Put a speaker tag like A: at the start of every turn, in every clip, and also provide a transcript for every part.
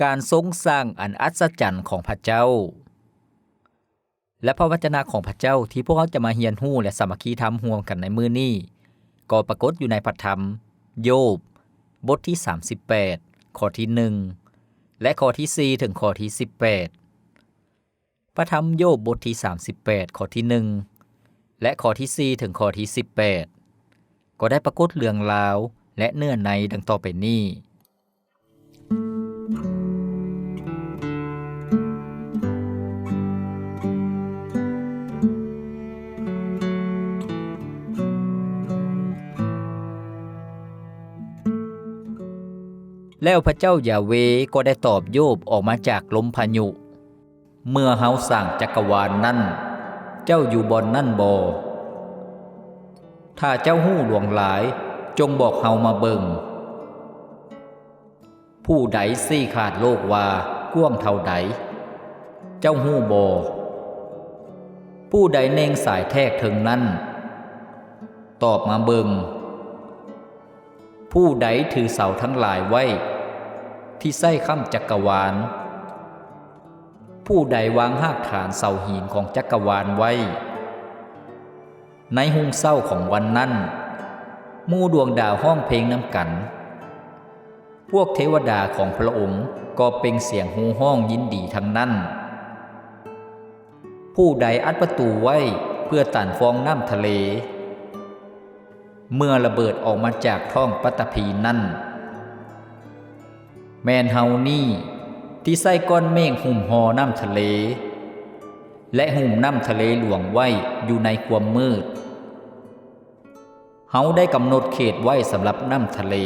A: การทรงสร้างอันอัศจรรย์ของพระเจ้า และพระวจนะของพระเจ้าที่พวกเขาจะมาเฮียนหู้และสามัคคีทำร่วมกันในมื้อนี้ก็ปรากฏอยู่ในพระธรรม โยบบทที่ 38 ข้อที่ 1 และข้อที่ 4 ถึงข้อที่ 18 พระธรรมโยบบทที่ 38 ข้อที่ 1 และข้อที่ 4 ถึงข้อที่ 18 ก็ได้ปรากฏเรื่องราวและเนื้อในดังต่อไปนี้ แล้วพระเจ้ายาเวก็ได้ตอบโยบออกมาจากลมพายุ เมื่อเฮาสร้างจักรวาลนนั่น เจ้าอยู่บอนนั่นบอถ้าเจ้าหู้หลวงหลาย จงบอกเฮามาเบิงผู้ใดซี่ขาดโลกว่ากว้างเท่าใด เจ้าหู้บอผู้ใดเน่งสายแทกถึงนั้นตอบมาเบิงผู้ใดถือเสาทั้งหลายไว้ ที่ไส้ข้ามจักรวาล ผู้ใดวางหากฐานเสาหินของจักรวาลไว้ ในหุงเศร้าของวันนั้นมู่ดวงดาวห้องเพลงน้ำกัน พวกเทวดาของพระองค์ก็เป็นเสียงหูห้องยินดีทั้งนั้น ผู้ใดอัดประตูไว้เพื่อตันฟองน้ำทะเล เมื่อระเบิดออกมาจากท้องปัตภีนั่น แมนเฮานี่ ที่ใส่ก้อนเมฆหุ่มหอน้ำทะเล และหุ่มน้ำทะเลหลวงไว้อยู่ในความมืดเฮาได้กำหนดเขตไว้สำหรับน้ำทะเล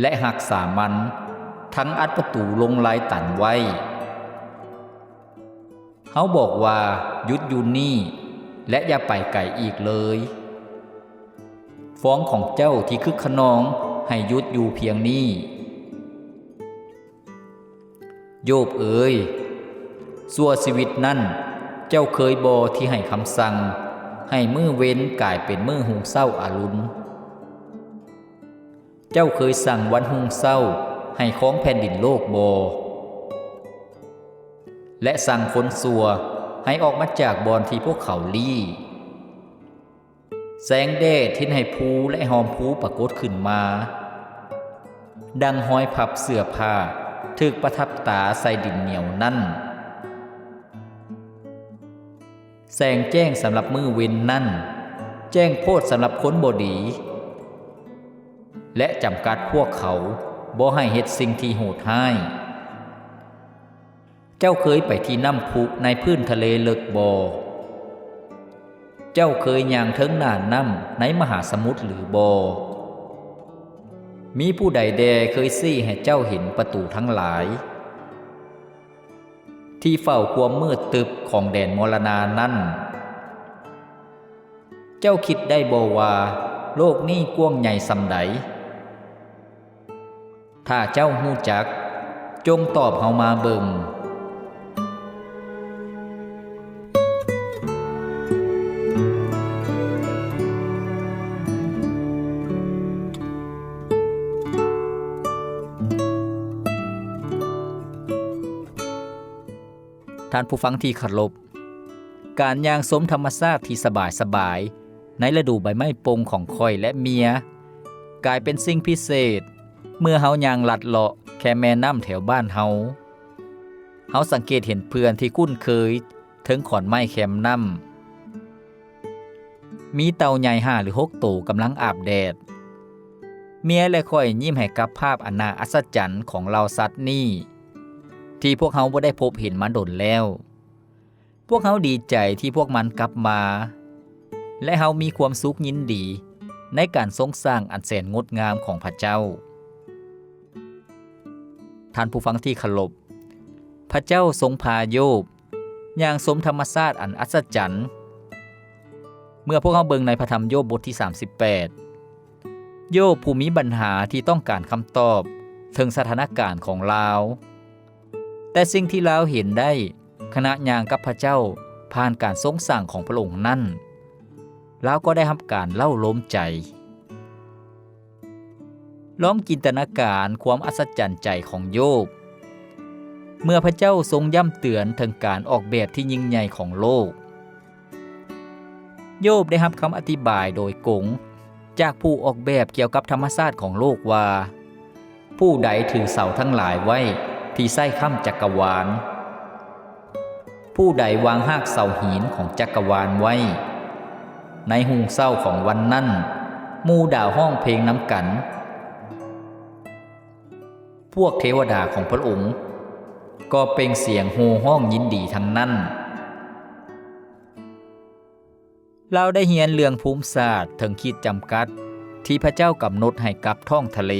A: และหักสามันทั้งอัดประตูลงลายตันไว้เฮาบอกว่ายุดอยู่นี่และอย่าไปไกลอีกเลย ฟ้องของเจ้าที่คึกขนอง ให้ยุดอยู่เพียงนี้ โยบเอ๋ยสัวชีวิตนั่น เจ้าเคยบอที่ให้คำสั่ง ให้มือเว้นกลายเป็นมือหุงเศร้าอารุณเจ้าเคยสั่งวันหุงเศร้า ให้ของแผ่นดินโลกบอและสั่งคนสัวให้ออกมาจากบอนที่พวกเขาลี่ แสงแดดทิ้นให้ภูและหอมภูปรากฏขึ้นมา ดังห้อยพับเสื้อผ้าถึกประทับตาใส่ดินเหนียวนั่น แสงแจ้งสำหรับมือเว้นนั่น แจ้งโพดสำหรับคนบดี และจำกัดพวกเขาบ่ให้เฮ็ดสิ่งที่โหดห้าย เจ้าเคยไปที่น้ำพุในพื้นทะเลเลิกบอ เจ้าเคยย่างเทิงน่านน้ำในมหาสมุทรหรือบอมีผู้ใดแดเคยซี่ให้เจ้าเห็นประตูทั้งหลาย ที่เฝ้าความมืดตึบของแดนมรณานั่น เจ้าคิดได้บอว่า โลกนี้กว้างใหญ่สำใด ถ้าเจ้าหู้จัก จงตอบเฮามาเบิง ท่านผู้ฟังที่เคารพการย่างสมธรรมชาติที่สบายสบาย ในฤดูใบไม้ปงของคอยและเมีย กลายเป็นสิ่งพิเศษ เมื่อเฮาย่างลัดเลาะแค่แม่น้ำแถวบ้านเฮาเฮาสังเกตเห็นเพื่อนที่คุ้นเคย ถึงขอนไม้แคมน้ำมีเต่าใหญ่ห้าหรือหกตัวกำลังอาบแดด เมียและคอยยิ้มให้กับภาพอันน่าอัศจรรย์ของเราสัตว์นี่ ที่พวกเขาบ่ได้พบเห็นมาดนแล้ว พวกเขาดีใจที่พวกมันกลับมา และเขามีความสุขยินดี ในการทรงสร้างอันแสนงดงามของพระเจ้า ท่านผู้ฟังที่เคารพพระเจ้าทรงพาโยบอย่างสมธรรมชาติอันอัศจรรย์เมื่อพวกเขาเบิงในพระธรรมโยบบทที่ 38 โยบผู้มีปัญหาที่ต้องการคำตอบถึงสถานการณ์ของลาว แต่สิ่งที่ลาวเห็นได้ขณะย่างกับพระเจ้าผ่านการทรงสั่งของพระองค์นั้นลาวก็ได้รับการเล่าล้มใจ ลองจินตนาการความอัศจรรย์ใจของโยบ เมื่อพระเจ้าทรงย่ำเตือนถึงการออกแบบที่ยิ่งใหญ่ของโลก โยบได้รับคำอธิบายโดยกงจากผู้ออกแบบเกี่ยวกับธรรมชาติของโลกว่า ผู้ใดถือเสาทั้งหลายไว้ ที่ไส้ข้ามจักรวาล ผู้ใดวางหากเสาหินของจักรวาลไว้ ในหุงเศร้าของวันนั้นมู่ดาวห้องเพลงน้ำกัน พวกเทวดาของพระองค์ ก็เป็นเสียงโห่ห้องยินดีทั้งนั้น เราได้เฮียนเรื่องภูมิศาสตร์ถึงขีดจำกัดที่พระเจ้ากำหนดให้กับท้องทะเล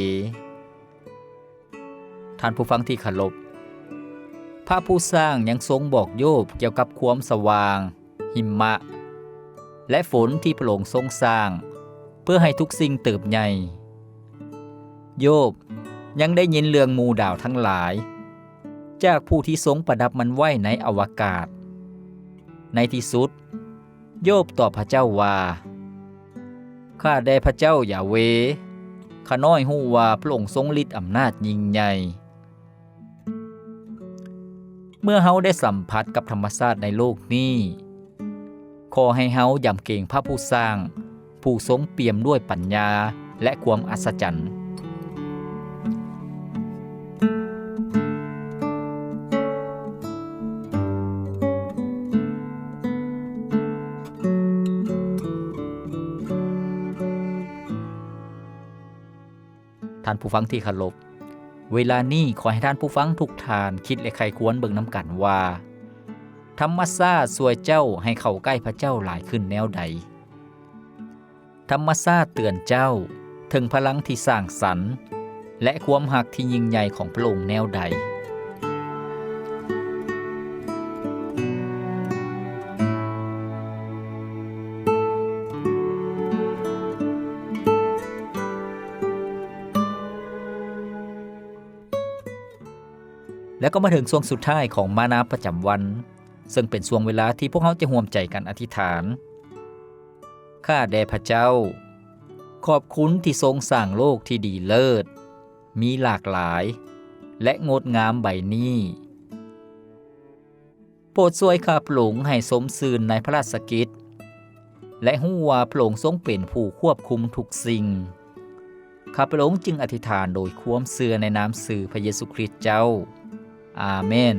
A: ท่านผู้ฟังที่เคารพพระผู้สร้างยังทรงบอกโยบเกี่ยวกับความสว่าง หิมะ และฝนที่พระองค์ทรงสร้าง เพื่อให้ทุกสิ่งเติบใหญ่ โยบยังได้ยินเรื่องมูดาวทั้งหลาย จากผู้ที่ทรงประดับมันไว้ในอวกาศ ในที่สุด โยบตอบพระเจ้าว่าข้าได้พระเจ้าอย่าเวข้าน้อยหู้ว่าพระองค์ทรงฤทธิ์อำนาจยิ่งใหญ่ เมื่อเฮาได้สัมผัสกับธรรมชาติในโลกนี้ขอให้เฮายำเก่งพระผู้สร้าง ผู้ทรงเปี่ยมด้วยปัญญาและความอัศจรรย์ท่านผู้ฟังที่เคารพ เวลานี้ขอให้ท่านผู้ฟังทุกทานคิดและใครควรเบิ่งน้ำกันว่า ธรรมชาติสวยเจ้าให้เข้าใกล้พระเจ้าหลายขึ้นแนวใด ธรรมชาติเตือนเจ้าถึงพลังที่สร้างสรรค์ และความหักที่ยิ่งใหญ่ของพระองค์แนวใด ก็มาถึงช่วงสุดท้ายของมานาประจำวัน ซึ่งเป็นช่วงเวลาที่พวกเขาจะห่วมใจกันอธิษฐาน ข้าแด่พระเจ้า ขอบคุณที่ทรงสร้างโลกที่ดีเลิศ มีหลากหลาย และงดงามใบนี้โปรดช่วยข้าพระองค์ให้สมซื่นในพระราชกิจ และหู้ว่าพระองค์ทรงเป็นผู้ควบคุมทุกสิ่ง ข้าพระองค์จึงอธิษฐานโดยความเสื่อในนามสื่อพระเยซูคริสต์เจ้า อาเมน